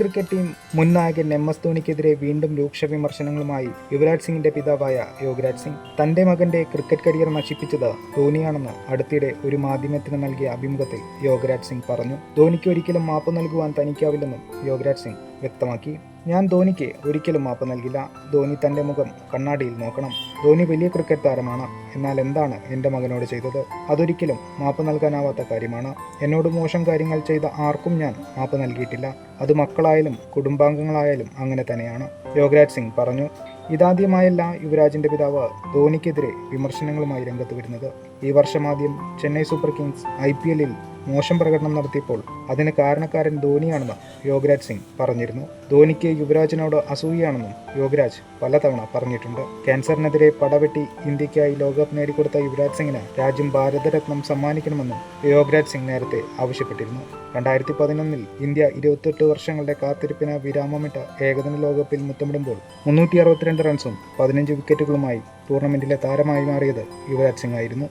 Cricket team മുൻ നായകൻ M S ധോണിക്കെതിരെ വീണ്ടും രൂക്ഷ വിമർശനങ്ങളുമായി യുവരാജ് സിംഗിന്റെ പിതാവായ യോഗരാജ് സിംഗ്. തന്റെ മകന്റെ ക്രിക്കറ്റ് കരിയർ നശിപ്പിച്ചത് ധോണിയാണെന്ന് അടുത്തിടെ ഒരു മാധ്യമത്തിന് നൽകിയ അഭിമുഖത്തിൽ യോഗരാജ് സിംഗ് പറഞ്ഞു. ധോണിക്ക് ഒരിക്കലും മാപ്പ് നൽകുവാൻ തനിക്കാവില്ലെന്നും യോഗരാജ് സിംഗ് വ്യക്തമാക്കി. ഞാൻ ധോണിക്ക് ഒരിക്കലും മാപ്പ് നൽകില്ല. ധോണി തന്റെ മുഖം കണ്ണാടിയിൽ നോക്കണം. ധോണി വലിയ ക്രിക്കറ്റ് താരമാണ്. എന്നാൽ എന്താണ് എന്റെ മകനോട് ചെയ്തത്? അതൊരിക്കലും മാപ്പ് നൽകാനാവാത്ത കാര്യമാണ്. എന്നോട് മോശം കാര്യങ്ങൾ ചെയ്ത ആർക്കും ഞാൻ മാപ്പ് നൽകിയിട്ടില്ല. അത് മക്കളായാലും കുടുംബാംഗങ്ങളായാലും അങ്ങനെ തന്നെയാണ്. യോഗരാജ് സിംഗ് പറഞ്ഞു ഇതാദ്യമായല്ല യുവരാജിന്റെ പിതാവ് ധോണിക്കെതിരെ വിമർശനങ്ങളുമായി രംഗത്ത് വരുന്നത്. ഈ വർഷം ആദ്യം Chennai super kings I P എല്ലിൽ മോശം പ്രകടനം നടത്തിയപ്പോൾ അതിന് കാരണക്കാരൻ ധോണിയാണെന്ന് യോഗരാജ് സിംഗ് പറഞ്ഞിരുന്നു. ധോണിക്ക് യുവരാജിനോട് അസൂയയാണെന്നും യോഗരാജ് പലതവണ പറഞ്ഞിട്ടുണ്ട്. ക്യാൻസറിനെതിരെ പടവെട്ടി ഇന്ത്യക്കായി ലോകകപ്പ് നേടിക്കൊടുത്ത യുവരാജ് സിംഗിന് രാജ്യം ഭാരതരത്നം സമ്മാനിക്കണമെന്നും യോഗരാജ് സിംഗ് നേരത്തെ ആവശ്യപ്പെട്ടിരുന്നു. രണ്ടായിരത്തി പതിനൊന്നിൽ ഇന്ത്യ ഇരുപത്തെട്ട് വർഷങ്ങളുടെ കാത്തിരിപ്പിന് വിരാമമിട്ട ഏകദിന ലോകകപ്പിൽ മുത്തമിടുമ്പോൾ മുന്നൂറ്റി അറുപത്തിരണ്ട് റൺസും പതിനഞ്ച് വിക്കറ്റുകളുമായി ടൂർണമെന്റിലെ താരമായി മാറിയത് യുവരാജ് സിംഗ് ആയിരുന്നു.